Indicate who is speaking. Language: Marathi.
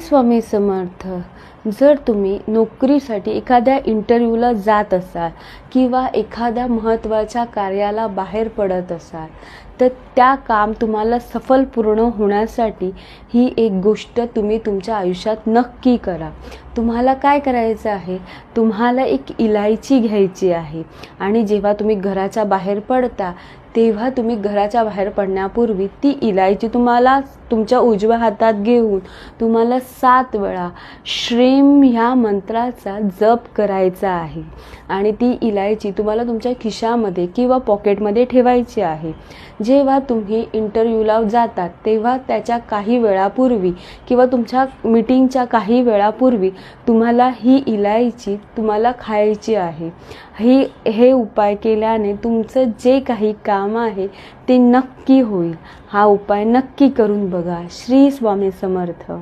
Speaker 1: स्वामी समर्थ. जर तुम्ही नोकरीसाठी एखाद्या इंटरव्ह्यूला जात असाल किंवा एखाद्या महत्त्वाच्या कार्याला बाहेर पडत असाल तर त्या काम तुम्हाला सफल पूर्ण होण्यासाठी ही एक गोष्ट तुम्ही तुमच्या आयुष्यात नक्की करा. तुम्हाला काय करायचं आहे? तुम्हाला एक इलायची घ्यायची आहे. आणि जेव्हा तुम्ही घराच्या बाहेर पडता तेव्हा तुम्ही घराच्या बाहेर पडण्यापूर्वी ती इलायची तुम्हाला तुमच्या उजव्या हातात घेऊन तुम्हाला सात वेळा श्रीम ह्या मंत्राचा जप करायचा आहे. आणि ती इलायची तुम्हाला तुमच्या खिशामध्ये किंवा पॉकेटमध्ये ठेवायची आहे. जेव्हा तुम्ही इंटरव्ह्यूला जातात तेव्हा त्याच्या काही वेळापूर्वी किंवा तुमच्या मीटिंगच्या काही वेळापूर्वी तुम्हाला ही इलायची तुम्हाला खायची आहे. ही हे उपाय केल्याने तुमचं जे काही काम आहे ते नक्की होईल. हा उपाय नक्की करून बघा. श्री स्वामी समर्थ.